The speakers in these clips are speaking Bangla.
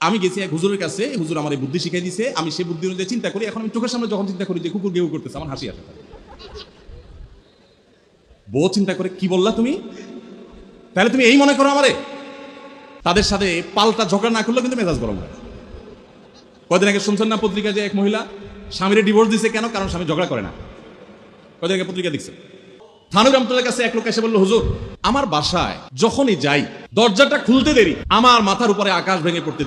আমি গেছি এক হুজুরের কাছে হুজুর আমার এই বুদ্ধি শিখাই দিছে, আমি সেই বুদ্ধি অনুযায়ী চিন্তা করি, এখন আমি চোখের সামনে যখন চিন্তা করি যে কুকুর গেউ করতেছে, আমার হাসি আসে বউ চিন্তা করে, কি বললা তুমি? তাহলে তুমি এই মনে করো আমারে? তাদের সাথে পাল্টা ঝগড়া না করলেও কিন্তু মেজাজ গরম হয়। কদিন আগে শুনছেন না পত্রিকা যে এক মহিলা, স্বামীরে ডিভোর্স দিছে কেন? কারণ স্বামী ঝগড়া করে না। কদিন আগে পত্রিকা দেখছে হুজুর, আমার বাসায় যখনই যাই, দরজাটা খুলতে দেরি। আমার মাথার উপরে আকাশ ভেঙে পড়তে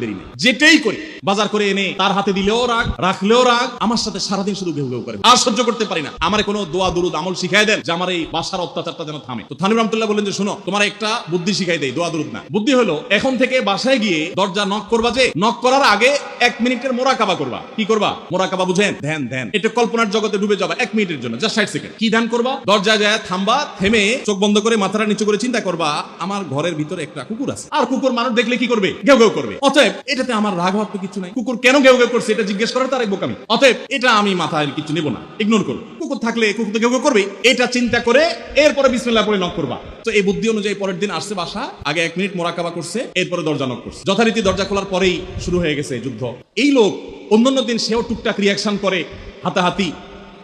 করতে পারি না। আমার কোনো দোয়া, দুরুদ, আমল শিখাই দেন, যে আমার এই বাসার অত্যাচারটা যেন থামে। তো থানুর রহমতুল্লাহ বললেন যে, শোনো, তোমার একটা বুদ্ধি শিখাই দেয় দোয়া, দুরুদ না। বুদ্ধি হলো, এখন থেকে বাসায় গিয়ে দরজা নক করবা যে নক করার আগে এক মিনিটের মোরাকাবা করবা। কি করবা? মোরাকাবা বুঝেন? ধ্যান ধ্যান। এটা কল্পনার জগতে ডুবে যাবা এক মিনিটের জন্য জাস্ট ষাট সেকেন্ড। কি ধ্যান করবা? দরজায় যায় থামবা, থেমে চোখ বন্ধ করে মাথাটা নিচু করে চিন্তা করবা, আমার ঘরের ভিতরে একটা কুকুর আছে। আর কুকুর মানুষ দেখলে কি করবে? ঘেউ ঘেউ করবে। অতএব, এটাতে আমার রাগ হওয়ার তো কিছু নাই। কুকুর কেন ঘেউ ঘেউ করছে এটা জিজ্ঞেস করার তার এক বোকামি। অতএব, এটা আমি মাথায় কিছু নেব না। ইগনোর করব কুকুর থাকলে কুকুর তো ঘেউ ঘেউ করবে এটা চিন্তা করে এরপরে বিসমিল্লাহ পরে নক করবা। তো এই বুদ্ধি অনুযায়ী পরের দিন আসছে বাসা, আগে এক মিনিট মোরাকাবা করছে, এরপরে দরজা নক করছে। যথারীতি দরজা খোলার পরেই শুরু হয়ে গেছে যুদ্ধ। এই লোক অন্যান্য দিন সেও টুকটাক রিয়াকশন করে, হাতাহাতি,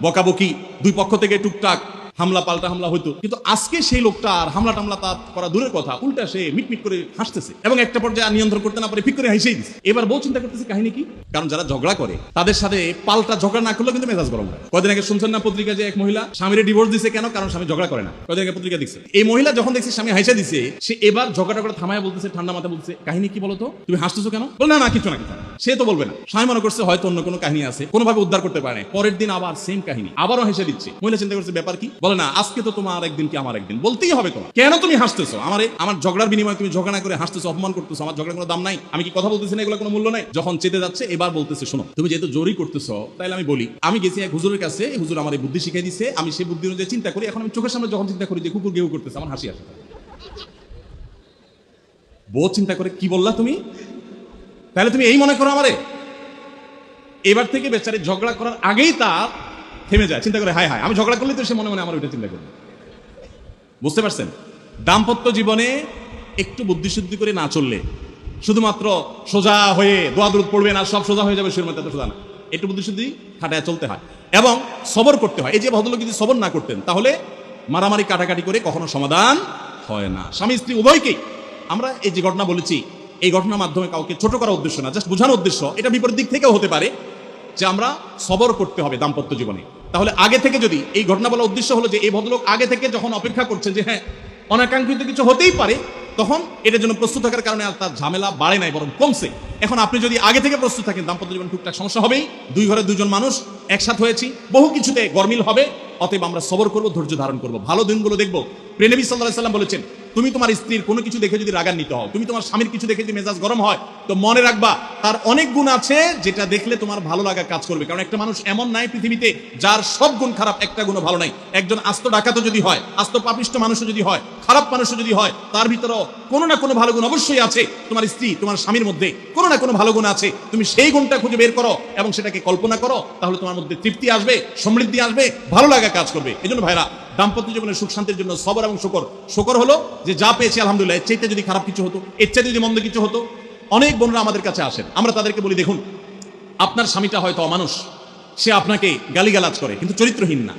বকাবকি, দুই পক্ষ থেকে টুকটাক হামলা পাল্টা হামলা হইতো। কিন্তু আজকে সেই লোকটা আর হামলা টামলা তার করা দূরের কথা, উল্টা সে মিটমিট করে হাসতেছে এবং একটা পর্যায়ে নিয়ন্ত্রণ করতে না পারে ফিক করে হাসেই দিচ্ছে এবার বউ চিন্তা করতেছে কাহিনী কি? কারণ যারা ঝগড়া করে, তাদের সাথে পাল্টা ঝগড়া না করলে কিন্তু মেজাজ গরম হয়। কদিন আগে শুনছেন না পত্রিকা যে এক মহিলা স্বামীর ডিভোর্স দিছে কেন? কারণ স্বামী ঝগড়া করে না। কদিন আগে পত্রিকা দিচ্ছে এই মহিলা যখন দেখছে স্বামী হাসা দিছে, সে এবার ঝগড়া করে থামায় বলতেছে, ঠান্ডা মাথা বলছে কাহিনী কি বলতো? তুমি হাসতেছো কেন? বল, না না, কিছু না, কিছু সে তো বলবে না। স্বামী মনে করছে হয়তো অন্য কোনো কাহিনী আছে। কোনোভাবে উদ্ধার করতে পারে। পরের দিন আবার সেম কাহিনী, আবারও হেসে দিচ্ছে। মহিলা চিন্তা করছে, ব্যাপার কি? বলে, না, আজকে তো তোমার একদিন কি আমার একদিন? বলতেই হবে তোমার। কেন তুমি হাসতেছো? আমার আমার ঝগড়ার বিনিময়ে তুমি ঝগড়া করে হাসতেছো, অপমান করতেছো, আমার ঝগড়ার কোনো দাম নাই। আমি কি কথা বলতেছি না? এগুলো কোনো মূল্য নাই। যখন চেতে যাচ্ছে, এবার বলতেছে, শোনো, তুমি যেহেতু জোরই করতেছো তাহলে আমি বলি, আমি গেছি এক হুজুরের কাছে, হুজুর আমার এই বুদ্ধি শিখাই দিছে, আমি সেই বুদ্ধি অনুযায়ী চিন্তা করি, এখন আমি চোখের সামনে যখন চিন্তা করি যে কুকুর গেউ করতেছে, আমার হাসি আসে। বউ চিন্তা করে, কি বললা তুমি? তাহলে তুমি এই মনে করো আমারে? এবার থেকে বেচারে ঝগড়া করার আগেই তার থেমে যায়, চিন্তা করে, হায় হায়, আমি ঝগড়া করলে তো সে মনে মনে আমার ওইটা চিন্তা করবে। বুঝতে পারছেন? দাম্পত্য জীবনে একটু বুদ্ধিশুদ্ধি করে না চললে, শুধুমাত্র সোজা হয়ে দোয়া দূর পড়বে না সব সোজা হয়ে যাবে সুর মতো সোজা না। একটু বুদ্ধিশুদ্ধি খাটায় চলতে হয়। এবং সবর করতে হয়। এই যে ভদ্রলোক যদি সবর না করতেন, তাহলে মারামারি কাটাকাটি করে কখনো সমাধান হয় না। স্বামী স্ত্রী উভয়কেই আমরা এই যে ঘটনা বলেছি, এই ঘটনার মাধ্যমে কাউকে ছোট করার উদ্দেশ্য না, জাস্ট বোঝানোর উদ্দেশ্য, এটা বিপরীত দিক থেকেও হতে পারে যে আমরা সবর করতে হবে দাম্পত্য জীবনে। তাহলে আগে থেকে যদি এই ঘটনা বলার উদ্দেশ্য হলো যে এই ভদ্রলোক আগে থেকে যখন অপেক্ষা করছেন যে হ্যাঁ অনাকাঙ্ক্ষিত কিছু হতেই পারে, তখন এটার জন্য প্রস্তুত থাকার কারণে আর তার ঝামেলা বাড়ে নাই, বরং কমছে। এখন আপনি যদি আগে থেকে প্রস্তুত থাকেন, দাম্পত্য জীবন টুকটাক সমস্যা হবেই, দুই ঘরে দুজন মানুষ, একসাথে হয়েছি, বহু কিছুতে গরমিল হবে, অতএব আমরা সবর করব, ধৈর্য ধারণ করব। ভালো দিনগুলো দেখব। প্রেনবী সাল্লাহ সাল্লাম বলেছেন তুমি তোমার স্ত্রীর কোনো কিছু দেখে যদি রাগান্বিত হও, তুমি তোমার স্বামীর কিছু দেখে যদি মেজাজ গরম হয়, তো মনে রাখবা, তার অনেক গুণ আছে যেটা দেখলে তোমার ভালো লাগা কাজ করবে। কারণ একটা মানুষ এমন নাই পৃথিবীতে যার সব গুণ খারাপ, একটা গুণও ভালো নাই। একজন আস্ত ডাকাতও যদি হয়, আস্ত পাপিষ্ট মানুষও যদি হয়, খারাপ মানুষও যদি হয়, তার ভিতরেও কোনো না কোনো ভালো গুণ অবশ্যই আছে। তোমার স্ত্রী, তোমার স্বামীর মধ্যে কোনো না কোনো ভালো গুণ আছে। তুমি সেই গুণটা খুঁজে বের করো এবং সেটাকে কল্পনা করো, তাহলে তোমার মধ্যে তৃপ্তি আসবে, সমৃদ্ধি আসবে, ভালো লাগা কাজ করবে। এই জন্য ভাইরা দাম্পত্য জীবনের সুখ, শান্তির জন্য সবর এবং শকর। শকর হলো যে যা পেয়েছি, আলহামদুলিল্লাহ, এর চাইতে যদি খারাপ কিছু হতো, এর চাইতে যদি মন্দ কিছু হতো, অনেক বোনরা আমাদের কাছে আসেন। আমরা তাদেরকে বলি, দেখুন, আপনার স্বামীটা হয়তো অমানুষ। সে আপনাকে গালিগালাজ করে, কিন্তু চরিত্রহীন না।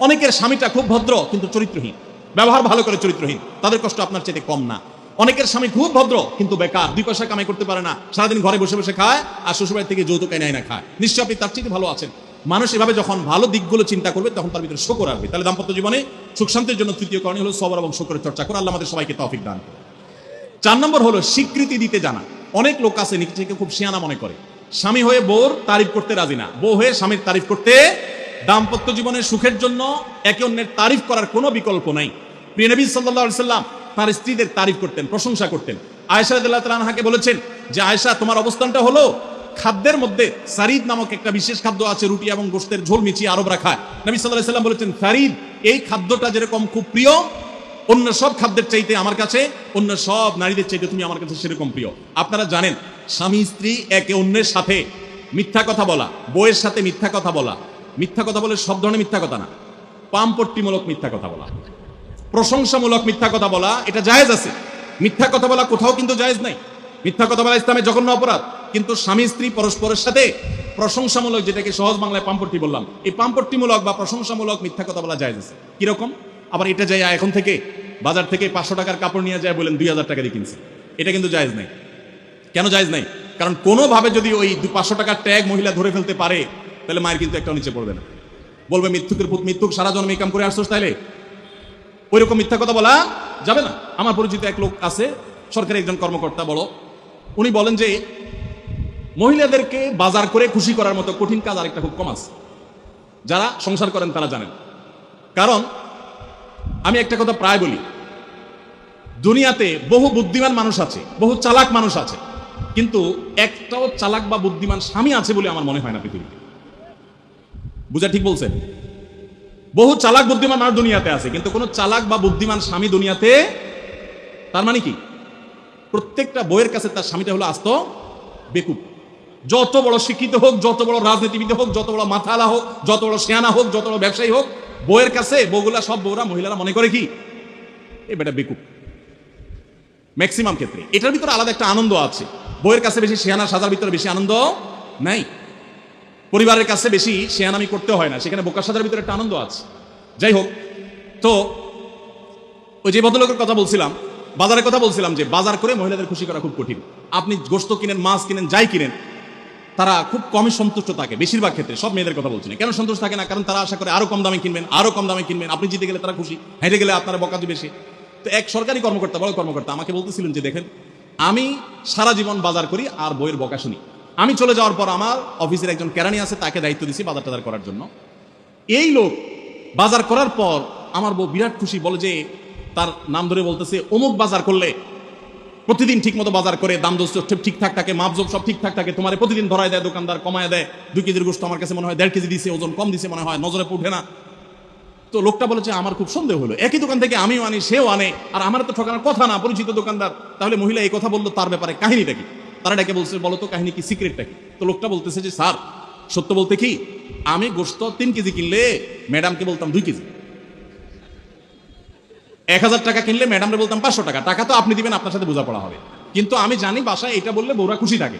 অনেকের স্বামীটা খুব ভদ্র, কিন্তু চরিত্রহীন। ব্যবহার ভালো করে চরিত্রহীন। তাদের কষ্ট আপনার চাইতে কম না। অনেকের স্বামী খুব ভদ্র, কিন্তু বেকার। দুই পয়সা কামাই করতে পারে না। সারাদিন ঘরে বসে বসে খায়, আর শ্বশুরবাড়ি থেকে যৌতুক এনে না খায়। নিশ্চয়ই আপনি তার চাইতে ভালো আছেন। মানুষ এভাবে যখন ভালো দিকগুলো চিন্তা করবে, তখন তার ভিতরে শকর আসবে। তাহলে দাম্পত্য জীবনে সুখ শান্তির জন্য তৃতীয় কারণে হলো সবর এবং শকরের চর্চা করে। আল্লাহ আমাদের সবাইকে তৌফিক দান করুন। চার নম্বর হলো স্বীকৃতি দিতে জানা। অনেক লোক আছে নিজেকে খুব শিয়ানা মনে করে। স্বামী হয়ে বউর তারিফ করতে রাজি না। বউ হয়ে স্বামীর তারিফ করতে দাম্পত্য জীবনের সুখের জন্য একে অন্যের তারিফ করার কোনো বিকল্প নাই। প্রিয় নবী আলাইহি সাল্লাম তার স্ত্রীদের তারিফ করতেন, প্রশংসা করতেন। আয়েশা রাদিয়াল্লাহু তাআলা আনহাকে বলেছেন যে, আয়েশা, তোমার অবস্থানটা হলো খাদ্যের মধ্যে সারিদ নামক একটা বিশেষ খাদ্য আছে, রুটি এবং গোশতের ঝোল মিচিয়ে আরবরা খায় নবী আলাইহি সাল্লাম বলেছেন, সারিদ, এই খাদ্যটা যেরকম খুব প্রিয়, অন্য সব খাদ্যের চাইতে আমার কাছে, অন্য সব নারীদের চাইতে তুমি আমার কাছে সেরকম প্রিয়। আপনারা জানেন, স্বামী, স্ত্রী একে অন্যের সাথে মিথ্যা কথা বলা বইয়ের সাথে মিথ্যা কথা বলা, মিথ্যা কথা বলে সব ধরনের মিথ্যা কথা না, পামপট্টিমূলক মিথ্যা কথা বলা, প্রশংসামূলক মিথ্যা কথা বলা, এটা জায়েজ আছে। মিথ্যা কথা বলা কোথাও কিন্তু জায়েজ নাই। মিথ্যা কথা বলা ইসলামে জঘন্য অপরাধ। কিন্তু স্বামী স্ত্রী পরস্পরের সাথে প্রশংসামূলক যেটাকে সহজ বাংলায় পাম্পট্টি বললাম, এই পাম্পট্টিমূলক বা প্রশংসামূলক মিথ্যা কথা বলা যায় কীরকম? আবার এটা যায়, এখন থেকে বাজার থেকে পাঁচশো টাকার কাপড় নিয়ে যায় বলেন, দুই হাজার টাকা দিয়ে কিনছে। এটা কিন্তু জায়েজ নাই। কেন জায়েজ নাই? কারণ কোনোভাবে যদি ওই দু পাঁচশো টাকার ট্যাগ মহিলা ধরে ফেলতে পারে, তাহলে মায়ের কিন্তু একটা নিচে পড়বে না। বলবে, মৃত্যুকের মৃত্যুক সারা জন্ম কাম করে আসছোস তাইলে? ওই রকম মিথ্যা কথা বলা যাবে না। আমার পরিচিত এক লোক আছে, সরকারি একজন কর্মকর্তা বড়। উনি বলেন যে মহিলাদেরকে বাজার করে খুশি করার মতো কঠিন কাজ আরেকটা খুব কম আছে। যারা সংসার করেন, তারা জানেন। কারণ, আমি একটা কথা প্রায় বলি। দুনিয়াতে বহু বুদ্ধিমান মানুষ আছে, বহু চালাক মানুষ আছে। কিন্তু একটাও চালাক বা বুদ্ধিমান স্বামী আছে বলে আমার মনে হয় না পৃথিবীতে। বুঝা ঠিক বলছেন? বহু চালাক বুদ্ধিমান মানুষ দুনিয়াতে আছে, কিন্তু কোনো চালাক বা বুদ্ধিমান স্বামী দুনিয়াতে, তার মানে কি? প্রত্যেকটা বইয়ের কাছে তার স্বামীটা হলো আস্ত, বেকুব। যত বড় শিক্ষিত হোক, যত বড় রাজনীতিবিদ হোক, যত বড় মাথালা হোক, যত বড় শেয়ানা হোক, যত বড় ব্যবসায়ী হোক বইয়ের কাছে বউগুলা সব বউরা, মহিলারা মনে করে কি? এ বেটা বেকুব। ম্যাক্সিমাম ক্ষেত্রে। এটার ভিতরে আলাদা একটা আনন্দ আছে। বইয়ের কাছে বেশি শেয়ানা সাজার ভিতরে বেশি আনন্দ নাই। পরিবারের কাছে বেশি শেয়ানামি করতে হয় না। সেখানে বোকা সাজার ভিতরে একটা আনন্দ আছে। যাই হোক, তো ওই যে ভদ্রলোকের কথা বলছিলাম, বাজারের কথা বলছিলাম যে বাজার করে মহিলাদের খুশি করা খুব কঠিন। আপনি গোস্ত কিনেন, মাছ কিনেন, যাই কিনেন তারা খুব কমই সন্তুষ্ট থাকে, বেশিরভাগ ক্ষেত্রে, সব মেয়েদের কথা বলছি না। কেন সন্তুষ্ট থাকে না? কারণ তারা আশা করে আরও কম দামে কিনবেন, আরও কম দামে কিনবেন, আপনি জিতে গেলে তারা খুশি, হেঁটে গেলে আপনারা বকাজি বেশি। তো এক সরকারি কর্মকর্তা, বড় কর্মকর্তা আমাকে বলতেছিলেন যে, দেখেন, আমি সারা জীবন বাজার করি আর বইয়ের বকা শুনি। আমি চলে যাওয়ার পর আমার অফিসের একজন কেরানি আছে, তাকে দায়িত্ব দিছি বাজার টাজার করার জন্য। এই লোক বাজার করার পর আমার বউ বিরাট খুশি, বলে যে, তার নাম ধরে বলতেছে, অমুক বাজার করলে প্রতিদিন ঠিক মতো বাজার করে, দাম দোষ ঠিকঠাক থাকে মাপজোপ সব ঠিকঠাক থাকে, তোমার প্রতিদিন ধরায় দেয়, দোকানদার কমায় দেয়, দুই কেজির গোস্ত আমার কাছে মনে হয় দেড় কেজি দিছে, ওজন কম দিছে মনে হয়, নজরে উঠে না। তো লোকটা বলেছে, আমার খুব সন্দেহ হলো। একই দোকান থেকে আমিও আনি, সেও আনে, আর আমার তো ঠকানোর কথা না, পরিচিত দোকানদার। তাহলে মহিলা এই কথা বলল, তার ব্যাপারে কাহিনীটা কি? তারা ডেকে বলছে, বলো তো, কাহিনী কি সিক্রেটটা কি? তো লোকটা বলতেছে যে, স্যার, সত্য বলতে কি, আমি গোস্ত তিন কেজি কিনলে ম্যাডামকে বলতাম দুই কেজি। এক হাজার টাকা কিনলে ম্যাডামরে বলতাম পাঁচশো টাকা। টাকা তো আপনি দিবেন, আপনার সাথে বোঝাপড়া হবে। কিন্তু আমি জানি বাসায় এটা বললে বউরা খুশি থাকে।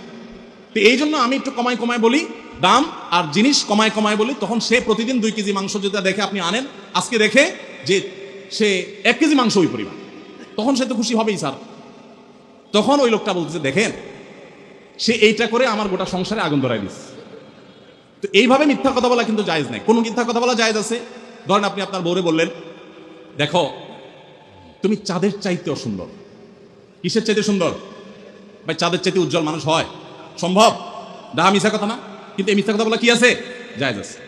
তো এই জন্য আমি একটু কমায় কমায় বলি, দাম আর জিনিস কমায় কমায় বলি। তখন সে প্রতিদিন দুই কেজি মাংস যেটা দেখে আপনি আনেন, আজকে দেখে যে সে এক কেজি মাংস ওই পরিমাণ। তখন সে তো খুশি হবেই, স্যার। তখন ওই লোকটা বলতেছে, দেখেন, সে এইটা করে আমার গোটা সংসারে আগুন ধরাই দিস তো এইভাবে মিথ্যা কথা বলা কিন্তু জায়েজ নাই। কোন মিথ্যা কথা বলা জায়জ আছে? ধরেন আপনি আপনার বউরে বললেন, দেখো তুমি চাঁদের চাইতে অসুন্দর। কিসের চাইতে সুন্দর? ভাই, চাঁদের চাইতে উজ্জ্বল মানুষ হয়। সম্ভব? ডাহা মিথ্যা কথা না। কিন্তু এই মিথ্যা কথা বলা কি আছে? যায় আছে।